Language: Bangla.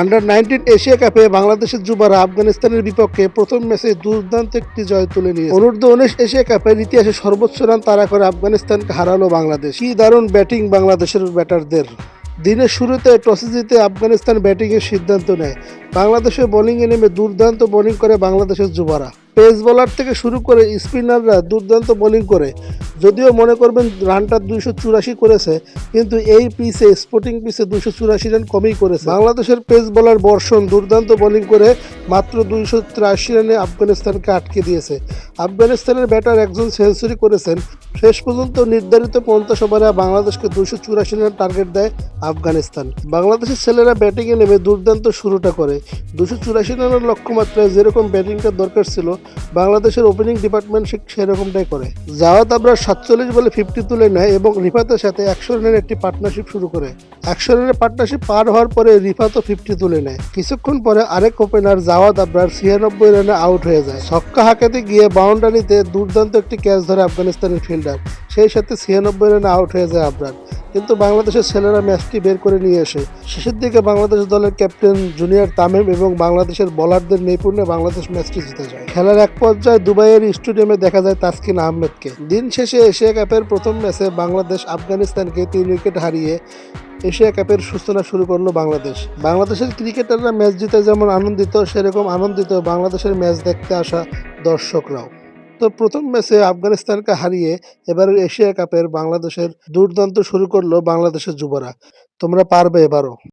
আন্ডার নাইনটিন এশিয়া কাপে বাংলাদেশের যুবারা আফগানিস্তানের বিপক্ষে প্রথম ম্যাচে দুর্দান্ত একটি জয় তুলে নিয়ে অনূর্ধ্ব উনিশ এশিয়া কাপের ইতিহাসে সর্বোচ্চ রান তারা করে আফগানিস্তানকে হারালো বাংলাদেশ। কি দারুণ ব্যাটিং বাংলাদেশের ব্যাটারদের। দিনের শুরুতে টসে জিতে আফগানিস্তান ব্যাটিংয়ের সিদ্ধান্ত নেয়। বাংলাদেশে বোলিংয়ে নেমে দুর্দান্ত বোলিং করে বাংলাদেশের যুবারা। পেস বোলার থেকে শুরু করে স্পিনাররা দুর্দান্ত বোলিং করে। যদিও মনে করবেন রানটা দুইশো চুরাশি করেছে, কিন্তু এই পিচে স্পোর্টিং পিচে দুইশো চুরাশি রান কমই করেছে। বাংলাদেশের পেস বলার বর্ষণ দুর্দান্ত বোলিং করে মাত্র দুইশো রানে আফগানিস্তানকে আটকে দিয়েছে। আফগানিস্তানের ব্যাটার একজন সেঞ্চুরি করেছেন। শেষ পর্যন্ত নির্ধারিত পঞ্চাশ ওভারে বাংলাদেশকে দুইশো চুরাশি রান টার্গেট দেয় আফগানিস্তান। বাংলাদেশের ছেলেরা ব্যাটিংয়ে নেমে দুর্দান্ত শুরুটা করে। দুশো চুরাশি রানের লক্ষ্যমাত্রায় যেরকম ব্যাটিংটা দরকার ছিল, বাংলাদেশের ওপেনিং ডিপার্টমেন্ট ঠিক সেরকমটাই করে। জাওয়াত আবরার সাতচল্লিশ বলে ফিফটি তুলে নেয় এবং রিফাতের সাথে একশো রানের একটি পার্টনারশিপ শুরু করে। একশো রানের পার্টনারশিপ পার হওয়ার পরে রিফাতও ফিফটি তুলে নেয়। কিছুক্ষণ পরে আরেক ওপেনার জাওয়াদ আবরার ছিয়ানব্বই রানে আউট হয়ে যায়। ছক্কা হাঁকাতে গিয়ে বাউন্ডারিতে দুর্দান্ত একটি ক্যাচ ধরে আফগানিস্তানের ফিল্ডার। সেই সাথে ছিয়ানব্বই রানে আউট হয়ে যায় আবরার। কিন্তু বাংলাদেশের ছেলেরা ম্যাচটি বের করে নিয়ে আসে শেষের দিকে বাংলাদেশ দলের ক্যাপ্টেন জুনিয়র তামিম এবং বাংলাদেশের বোলারদের নৈপুণ্যে বাংলাদেশ ম্যাচটি জিতে যায়। খেলার এক পর্যায়ে দুবাইয়ের স্টেডিয়ামে দেখা যায় তাসকিন আহমেদকে। দিন শেষে এশিয়া কাপের প্রথম ম্যাচে বাংলাদেশ আফগানিস্তানকে তিন উইকেট হারিয়ে এশিয়া কাপের সূচনা শুরু করল বাংলাদেশ। বাংলাদেশের ক্রিকেটাররা ম্যাচ জিতে যেমন আনন্দিত, সেরকম আনন্দিত বাংলাদেশের ম্যাচ দেখতে আসা দর্শকরাও। তো প্রথম ম্যাচে আফগানিস্তানকে হারিয়ে এবার এশিয়া কাপের বাংলাদেশের দুর্দান্ত শুরু করল বাংলাদেশের যুবরা। তোমরা পারবে এবারও।